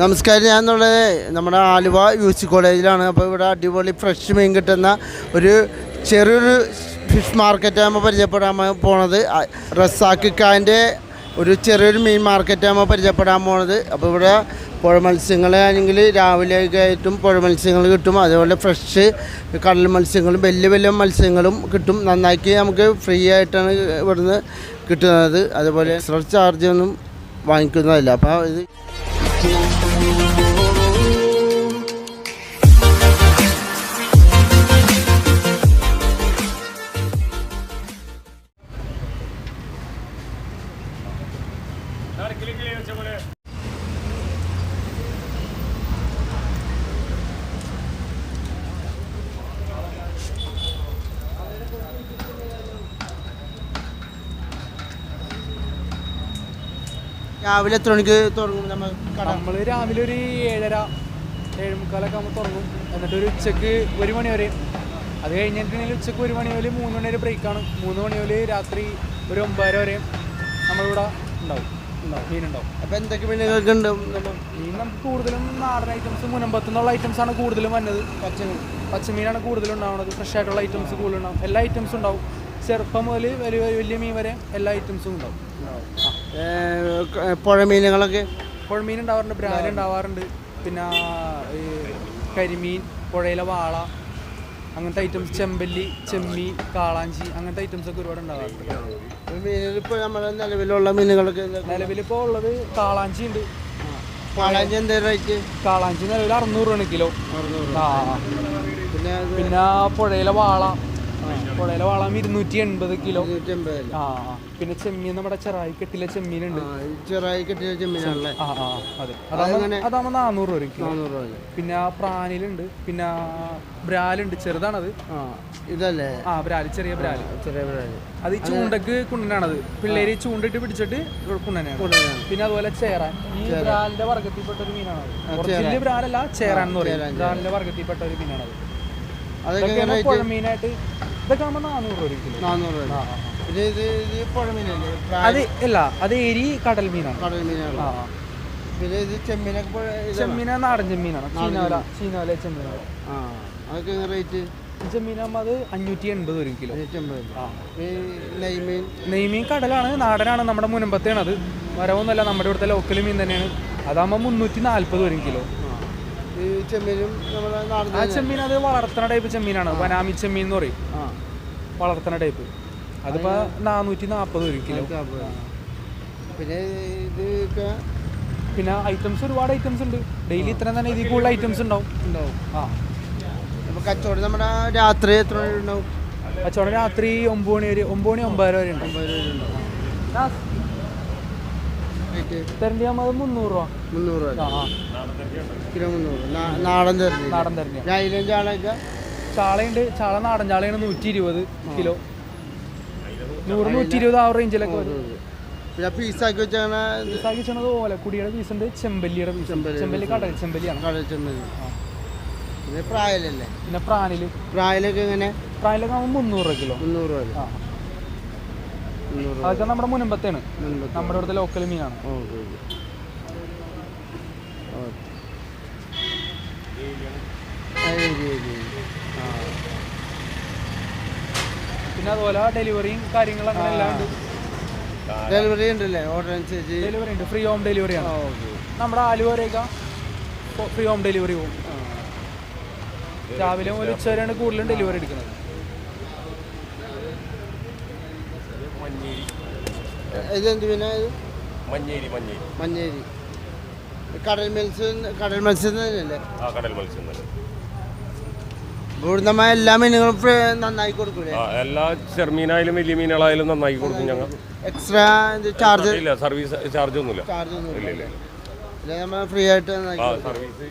നമസ്കാരം. ഞാൻ നമ്മുടെ ആലുവ യു സി കോളേജിലാണ്. അപ്പോൾ ഇവിടെ അടിപൊളി ഫ്രഷ് മീൻ കിട്ടുന്ന ഒരു ചെറിയൊരു ഫിഷ് മാർക്കറ്റ് ആകുമ്പോൾ പരിചയപ്പെടാൻ പോണത്. റസാക്കിക്കാന്റെ ഒരു ചെറിയൊരു മീൻ മാർക്കറ്റ് ആകുമ്പോൾ പരിചയപ്പെടാൻ പോണത്. അപ്പോൾ ഇവിടെ പുഴ മത്സ്യങ്ങളാണെങ്കിൽ രാവിലെ ആയിട്ടും പുഴ മത്സ്യങ്ങൾ കിട്ടും. അതേപോലെ ഫ്രഷ് കടൽ മത്സ്യങ്ങളും വലിയ വലിയ മത്സ്യങ്ങളും കിട്ടും. നന്നാക്കി നമുക്ക് ഫ്രീ ആയിട്ടാണ് ഇവിടുന്ന് കിട്ടുന്നത്. അതുപോലെ എക്സ്ട്രാ ചാർജ് ഒന്നും വാങ്ങിക്കുന്നതല്ല. അപ്പോൾ ഇത് Música രാവിലെ എത്ര മണിക്ക് തുടങ്ങും നമ്മൾ കട? നമ്മൾ രാവിലെ ഒരു ഏഴര ഏഴ് മുക്കാലൊക്കെ ആകുമ്പോൾ തുടങ്ങും. എന്നിട്ട് ഒരു ഉച്ചയ്ക്ക് ഒരു മണി വരെ. അത് കഴിഞ്ഞിട്ടുണ്ടെങ്കിൽ ഉച്ചയ്ക്ക് ഒരു മണി വരെ മൂന്ന് മണി വരെ ബ്രേക്കാണ് മൂന്ന് മണി വരെ രാത്രി ഒരു ഒമ്പതര വരെ നമ്മളിവിടെ ഉണ്ടാവും. ഉണ്ടാവും മീനുണ്ടാവും അപ്പോൾ എന്തൊക്കെ മീനുകളൊക്കെ ഉണ്ട് നമ്മൾ മീൻ നമുക്ക് കൂടുതലും നാടൻ ഐറ്റംസ് മുനമ്പത്തുനിന്നുള്ള ഐറ്റംസ് ആണ് കൂടുതലും വന്നത്. പച്ചമീൻ. പച്ചമീനാണ് കൂടുതലും ഉണ്ടാവുന്നത്. ഫ്രഷ് ആയിട്ടുള്ള ഐറ്റംസ് കൂടുതലുണ്ടാവും എല്ലാ ഐറ്റംസും ഉണ്ടാവും. ചെറുപ്പം മുതൽ വലിയ വലിയ മീൻ വരെ എല്ലാ ഐറ്റംസും ഉണ്ടാവും. പുഴ മീനുകളൊക്കെ പുഴമീൻ ഉണ്ടാവാറുണ്ട് ബ്രാൻ ഉണ്ടാവാറുണ്ട് പിന്നെ ഈ കരിമീൻ പുഴയിലെ വാള അങ്ങനത്തെ ഐറ്റംസ് ചെമ്പല്ലി ചെമ്മീൻ കാളാഞ്ചി അങ്ങനത്തെ ഐറ്റംസ് ഒക്കെ ഒരുപാട് ഉണ്ടാവാറുണ്ട്. മീനുകൾ ഇപ്പോൾ നമ്മുടെ നിലവിലുള്ള മീനുകളൊക്കെ നിലവിലിപ്പോൾ ഉള്ളത് കാളാഞ്ചി ഉണ്ട്. കാളാഞ്ചി എന്താ റേറ്റ് കാളാഞ്ചി നിലവിൽ അറുന്നൂറ് രൂപയാണ് കിലോ. പിന്നെ പിന്നെ പുഴയിലെ വാള പുഴയിലെ വളം ഇരുന്നൂറ്റി എൺപത് കിലോ ആ. പിന്നെ ചെമ്മീൻ നമ്മുടെ ചെറായി കെട്ടിലെ ചെമ്മീനുണ്ട് ചെറായി കെട്ടിലെ ചെമ്മീനാണല്ലേ? ആ ആ അതെ. അതാകുമ്പോൾ അതാകുമ്പോൾ നാനൂറ് രൂപ കിലോ. രൂപ പിന്നെ പ്രാനിലുണ്ട് പിന്നെ ബ്രാലുണ്ട്. ചെറുതാണത്. ഇതല്ലേ? ആ ബ്രാൽ ചെറിയ ബ്രാൽ. ചെറിയ ബ്രാൽ. അത് ഈ ചൂണ്ടക്ക് കുണ്ണനാണത്. പിള്ളേര് ചൂണ്ടിട്ട് പിടിച്ചിട്ട് കുണ്ണനാണ്. പിന്നെ അതുപോലെ ചേറാൻ ഈ ബ്രാലിന്റെ വർഗത്തിൽപ്പെട്ട ഒരു മീനാണ് ഒറിജിനൽ ബ്രാലല്ല ചേറാൻ എന്ന് പറയും. ബ്രാലിന്റെ വർഗത്തിൽപ്പെട്ട ഒരു മീനാണത്. അത് അതൊക്കെ ഇതൊക്കെയാണ് മീനായിട്ട് ഇതൊക്കെ ആകുമ്പോൾ നാനൂറ് രൂപ കിലോ നാനൂറ് രൂപ. പിന്നെ ഇത് ഇത് പുഴമീനല്ലേ? അത് ഇല്ല അത് എരി കടൽ മീനാണ്. കടൽ മീനാണ് ആ. പിന്നെ ഇത് ചെമ്മീനൊക്കെ ചെമ്മീന നാടൻ ചെമ്മീനാണ്. ചീനോല ചീനോല ചെമ്മീനാണ്. ആ അതൊക്കെ റേറ്റ് ചെമ്മീനാകുമ്പോൾ അത് അഞ്ഞൂറ്റി എൺപത് ഒരു കിലോ. നെയ്മീൻ? നെയ്മീൻ കടലാണ് നാടനാണ് നമ്മുടെ മുനമ്പത്തെയാണ് അത്. മരമൊന്നുമല്ല നമ്മുടെ ഇവിടുത്തെ ലോക്കൽ മീൻ തന്നെയാണ്. അതാകുമ്പോൾ മുന്നൂറ്റി നാൽപ്പത് വരും കിലോ. ഈ ചെമ്മീനും നമ്മുടെ ആ ചെമ്മീൻ അത് വളർത്തണ ടൈപ്പ് ചെമ്മീനാണ്. വനാമി ചെമ്മീൻ എന്ന് പറയും. വളർത്തണ ടൈപ്പ്. അതിപ്പോൾ നാനൂറ്റി നാൽപ്പത് ഒരു കിലോ. പിന്നെ ഇതൊക്കെ പിന്നെ ഐറ്റംസ് ഒരുപാട് ഐറ്റംസ് ഉണ്ട്. ഡെയിലി ഇത്ര തന്നെ ഇതിൽ കൂടുതൽ ഐറ്റംസ് ഉണ്ടാവും. ഉണ്ടാവും. ആ. അപ്പോൾ കച്ചവടം നമ്മുടെ രാത്രി എത്ര ഉണ്ടാവും? കച്ചവടം രാത്രി ഒമ്പത് മണി വരെ ഒമ്പത് മണി ഒമ്പതര വരെ ഉണ്ട് ഒമ്പത് വരെ ഉണ്ടാവും. തരണ്ടി ആകുമ്പോൾ മുന്നൂറ് രൂപ. മുന്നൂറ് രൂപ. കിലോ മുന്നൂറ്. നാടൻ തരുന്നത് നാടൻ തരണ്ടി അതിലും ചാളൊക്കെ ചാളയുണ്ട്. ചാള നാടൻ ചാളയാണ് നൂറ്റി ഇരുപത് കിലോ. നൂറ് നൂറ്റി ഇരുപത് ആ റേഞ്ചിലൊക്കെ വരും പീസാക്കി ഓലക്കുടിയുടെ പീസ് ഉണ്ട് ചെമ്പല്ലിയുടെ പീസ്. ചെമ്പല്ലി കടൽ ചെമ്പല്ലിയാണ്. കടൽ പിന്നെ പ്രായലല്ലേ? പിന്നെ പ്രാനിൽ പ്രായലൊക്കെ എങ്ങനെ? പ്രായലൊക്കെ ആകുമ്പോൾ മുന്നൂറ് രൂപ. കിലോ മുന്നൂറ് രൂപ. അതൊക്കെ നമ്മുടെ മുനമ്പത്തെയാണ്. നമ്മുടെ ഇവിടുത്തെ ലോക്കൽ മീനാണ്. ഓക്കെ പിന്നെ അതുപോലെ ഡെലിവറിയും കാര്യങ്ങളും അങ്ങനെ അല്ലാണ്ട് ഉണ്ട് ഡെലിവറി ഉണ്ടല്ലേ? ഓർഡർ അനുസരിച്ച്. ഡെലിവറി ഉണ്ട്. ഫ്രീ ഹോം ഡെലിവറി ആണ്. നമ്മുടെ ആലുവരേക്ക ഫ്രീ ഹോം ഡെലിവറി പോകും. രാവിലെ മുതൽ ഉച്ച വരെയാണ് കൂടുതലും ഡെലിവറി എടുക്കുന്നത്. ഇതെന്ത് പിന്നെ? മഞ്ഞേരി മഞ്ഞേരി. മഞ്ഞേരി. കടൽ മത്സ്യം കടൽ മത്സ്യം തന്നെയല്ലേ? ആ കടൽ മത്സ്യം തന്നെ. എല്ലാ മീനുകളും നന്നായി കൊടുക്കൂലേ? ആ എല്ലാ ചെറുമീനായാലും വലിയ മീനുകളായാലും നന്നാക്കി കൊടുക്കും ഞങ്ങൾ എക്സ്ട്രാ ചാർജ് ഇല്ല സർവീസ് ചാർജ് ഒന്നുമില്ല. ചാർജ് ഒന്നും ഇല്ല ഇല്ല ഇല്ല. നമ്മൾ ഫ്രീ ആയിട്ട് നന്നാക്കി ആ സർവീസ്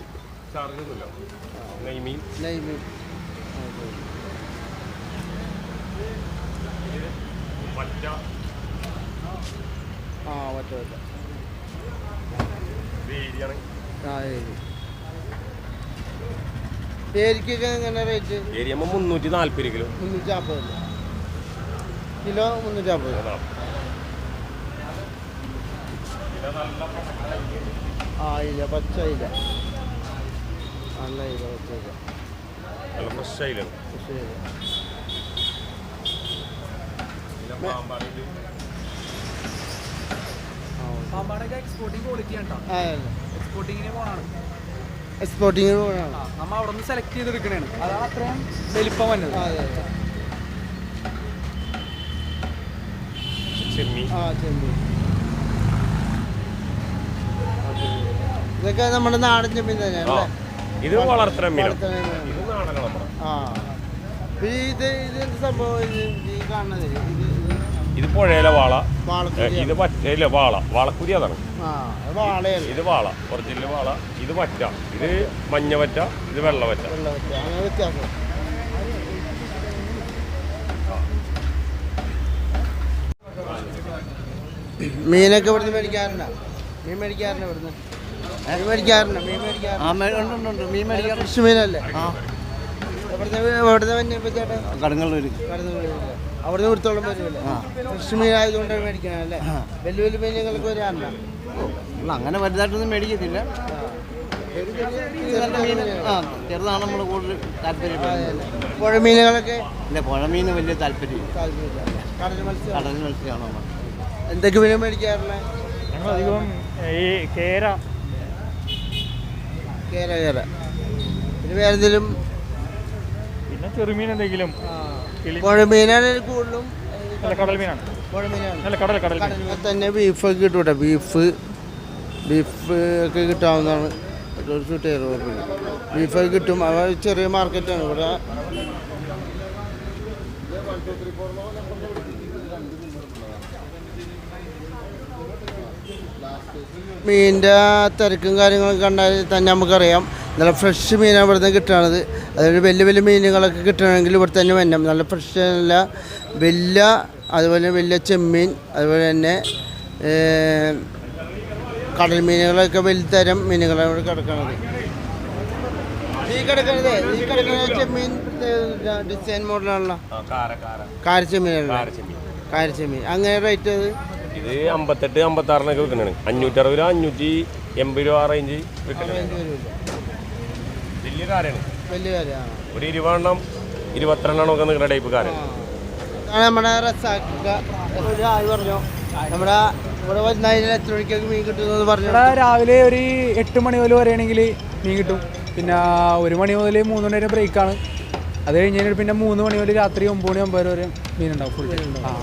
ചാർജ് ഒന്നുമില്ല. നെയ്മീൻ. ആ പറ്റ പറ്റ ഏരിയാണ്. ആ ശരി പേരിക്കൊക്കെ എങ്ങനെ റേറ്റ് ഏരിയ മുന്നൂറ്റി നാല്പത് കിലോ. മുന്നൂറ്റി നാൽപ്പത് കിലോ മുന്നൂറ്റി നാൽപ്പത് ആ ഇല്ല പച്ച ഇല്ല നല്ല ഇല്ല പച്ച ഇല്ല ഫ്രഷ് ആയില്ലാണ് പച്ച ഇല്ല പാമ്പാടൊക്കെ എക്സ്പോർട്ടിങ് ക്വാളിറ്റി ആണ് എക്സ്പോർട്ടിങ്ങിന് പോകണം എക്സ്പോർട്ടിങ്ങിന് നമ്മൾ നമ്മ അവിടെ നിന്ന് സെലക്ട് ചെയ്തെടുക്കണേ അതാണ് അത്രയും വലിപ്പം വന്നത്. ഇതൊക്കെ നമ്മുടെ നാടൻ ചെമ്മീൻ തന്നെയാണ് അല്ലേ? ഇത് ഇത് നാടനാണ് നമ്മുടെ ആ. ഇത് ഇത് എന്ത് സംഭവം ഈ കാണുന്നത്? ഇത് ഇത് പുഴയിലെ വാള. ഇത് പറ്റയിലെ വാള. വാളക്കുരി അതാണ്. ഇത് വാള ഒറിജിനൽ വാള. ഇത് പറ്റ ഇത് മഞ്ഞ പറ്റ ഇത് വെള്ള പറ്റ മീനൊക്കെ ഇവിടുന്ന് മേടിക്കാറുണ്ടോ? മീൻ മേടിക്കാറുണ്ട് ഇവിടുന്ന്? മീൻ മേടിക്കാറുണ്ട്? മീൻ മേടിക്കാറുണ്ട്? മീൻ മേടിക്കാറുണ്ട്. മീനല്ലേ? ഇവിടുന്ന് ഇവിടുന്ന് ചേട്ടാ? വീഴല്ലേ അവിടുന്ന് കൊടുത്തോളം വരുമല്ലേ ഫ്രഷ് മീൻ ആയതുകൊണ്ട് മേടിക്കണല്ലേ വലിയ വലിയ മീനുകൾക്ക് വരാറില്ല അങ്ങനെ വലുതായിട്ടൊന്നും മേടിക്കത്തില്ല. മീൻ ചെറുതാണ് നമ്മൾ കൂടുതൽ താല്പര്യം. പുഴ മീനുകളൊക്കെ ഇല്ല പുഴമീൻ വലിയ താല്പര്യം. കടൽ മത്സ്യമാണോ? നമ്മൾ എന്തൊക്കെ മീൻ മേടിക്കാറില്ല ഞങ്ങളധികം ഈ കേര. കേര കേര. പിന്നെ വേറെ എന്തെങ്കിലും പിന്നെ ചെറുമീൻ എന്തെങ്കിലും. കൂടുതലും കടൽ മീനാണ്. കടൽ കടൽ തന്നെ ബീഫ് കിട്ടൂട്ടെ കേട്ടോ. ബീഫ് ബീഫ് ഒക്കെ കിട്ടാവുന്നതാണ്. ഒരു ചുട്ട് രൂപ ബീഫൊക്കെ കിട്ടും. അവ ചെറിയ മാർക്കറ്റാണ്. ഇവിടെ മീനിന്റെ തിരക്കും കാര്യങ്ങളൊക്കെ കണ്ടാൽ തന്നെ നമുക്കറിയാം. നല്ല ഫ്രഷ് മീനാണ് ഇവിടുന്ന് കിട്ടുന്നത്. അതായത് വലിയ വലിയ മീനുകളൊക്കെ കിട്ടണമെങ്കിൽ ഇവിടെ തന്നെ വരണം. നല്ല ഫ്രഷ് നല്ല വലിയ അതുപോലെ വലിയ ചെമ്മീൻ അതുപോലെ തന്നെ കടൽ മീനുകളൊക്കെ വലിയ തരം മീനുകളാണ് ഇവിടെ കിടക്കുന്നത് ഈ കിടക്കുന്നത് ഈ കിടക്കുന്ന ചെമ്മീൻ ഡിസൈൻ മോഡലാണല്ലോ കാര കാര. കാരച്ചെമ്മീനാണല്ലോ കാരച്ചെമ്മീൻ അങ്ങനെ റേറ്റ് അത് ഇത് അമ്പത്തെട്ട് അമ്പത്താറിനൊക്കെ വിൽക്കണാണ്. അഞ്ഞൂറ്ററുപത് രൂപ അഞ്ഞൂറ്റി എൺപത് രൂപ റേഞ്ച് വിൽക്കണേ റേഞ്ച് വരില്ല വലിയ കാരാണ് വലിയ കാര്യമാണ്. ഒരു ഇരുപതെണ്ണം ഇരുപത്തിരണ്ടെണ്ണം ഒക്കെ നിങ്ങളുടെ ടൈപ്പ് കാര്യം. ഇതാണ് നമ്മുടെ റസാക്ക ഒരു ആൾ പറഞ്ഞു നമ്മുടെ ഇവിടെ എത്ര മണിക്കൊക്കെ മീൻ കിട്ടുമെന്ന് പറഞ്ഞു. ഇവിടെ രാവിലെ ഒരു എട്ട് മണി മുതൽ വരെയാണെങ്കിൽ മീൻ കിട്ടും. പിന്നെ ഒരു മണി മുതൽ മൂന്ന് മണി വരെ ബ്രേക്കാണ് അത് കഴിഞ്ഞ് പിന്നെ മൂന്ന് മണി മുതൽ രാത്രി ഒമ്പത് മണി ഒമ്പത് വരെ മീനുണ്ടാവും ഫുൾ ആ.